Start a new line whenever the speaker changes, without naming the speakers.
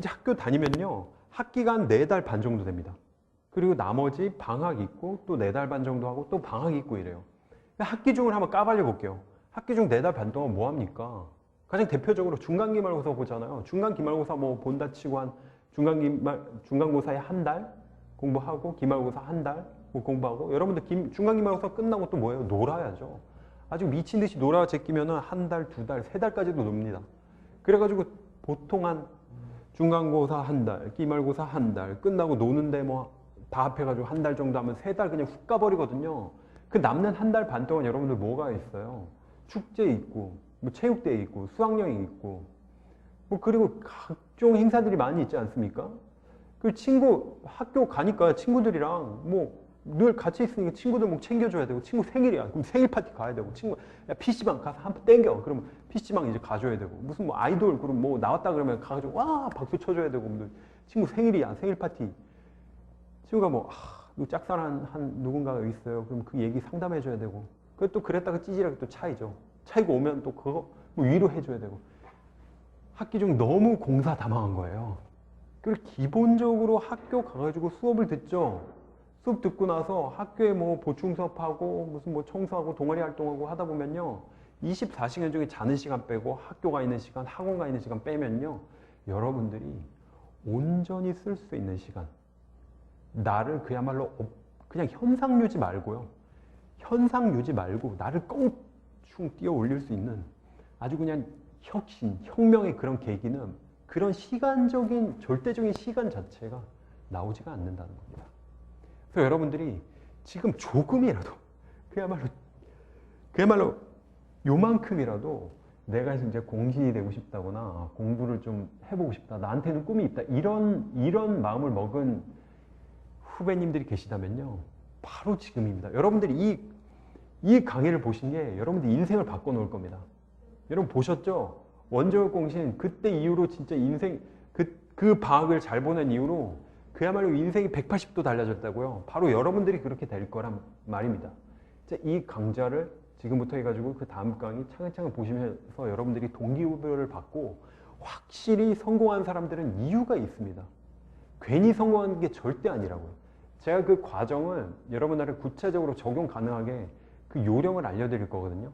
이제 학교 다니면요. 학기가 한네달 반 정도 됩니다. 그리고 나머지 방학 있고 또 네 달 반 정도 하고 또 방학 있고 이래요. 학기 중을 한번 까발려 볼게요. 학기 중 네 달 반 동안 뭐 합니까? 가장 대표적으로 중간 기말고사 보잖아요. 중간 기말고사 뭐 본다 치고 한 중간 기말 중간고사에 한 달 공부하고 기말고사 한달뭐 공부하고 여러분들 김, 중간 기말고사 끝나고 또 뭐예요? 놀아야죠. 아주 미친 듯이 놀아 제끼면은 한 달, 두 달, 세 달까지도 놉니다. 그래가지고 보통 한 중간고사 한 달, 기말고사 한 달, 끝나고 노는데 뭐 다 합해가지고 한 달 정도 하면 세 달 그냥 훅 가버리거든요. 그 남는 한 달 반 동안 여러분들 뭐가 있어요? 축제 있고, 뭐 체육대회 있고, 수학여행 있고, 뭐 그리고 각종 행사들이 많이 있지 않습니까? 그 친구 학교 가니까 친구들이랑 뭐 늘 같이 있으니까 친구들 뭐 챙겨줘야 되고 친구 생일이야. 그럼 생일 파티 가야 되고 친구 야 PC방 가서 한번 땡겨. 그러면 PC방 이제 가줘야 되고. 무슨 뭐 아이돌 그룹 뭐 나왔다 그러면 가가지고 와 박수 쳐줘야 되고. 뭐 친구 생일이야 생일 파티. 친구가 뭐 아, 누구 짝사랑한 한 누군가가 있어요. 그럼 그 얘기 상담해줘야 되고. 그또 그랬다가 찌질하게 또 차이죠. 차이고 오면 또 그거 뭐 위로해줘야 되고. 학기 중 너무 공사 다망한 거예요. 그리고 기본적으로 학교 가가지고 수업을 듣죠 수업 듣고 나서 학교에 뭐 보충 수업하고 무슨 뭐 청소하고 동아리 활동하고 하다 보면요. 24시간 중에 자는 시간 빼고 학교 가 있는 시간, 학원 가 있는 시간 빼면요. 여러분들이 온전히 쓸 수 있는 시간. 나를 그야말로 업- 그냥 현상 유지 말고요. 현상 유지 말고 나를 껑충 뛰어 올릴 수 있는 아주 그냥 혁신, 혁명의 그런 계기는 그런 시간적인, 절대적인 시간 자체가 나오지가 않는다는 겁니다. 그래서 여러분들이 지금 조금이라도 그야말로 그야말로 요만큼이라도 내가 이제 공신이 되고 싶다거나 공부를 좀 해보고 싶다 나한테는 꿈이 있다 이런 이런 마음을 먹은 후배님들이 계시다면요 바로 지금입니다. 여러분들이 이, 이 강의를 보신 게 여러분들 인생을 바꿔놓을 겁니다. 여러분 보셨죠? 원자력 공신 그때 이후로 진짜 인생 그, 그 방학을 잘 보낸 이후로 그야말로 인생이 180도 달라졌다고요. 바로 여러분들이 그렇게 될 거란 말입니다. 자, 이 강좌를 지금부터 해가지고 그 다음 강의 차근차근 보시면서 여러분들이 동기부여를 받고 확실히 성공한 사람들은 이유가 있습니다. 괜히 성공한 게 절대 아니라고요. 제가 그 과정을 여러분한테 구체적으로 적용 가능하게 그 요령을 알려드릴 거거든요.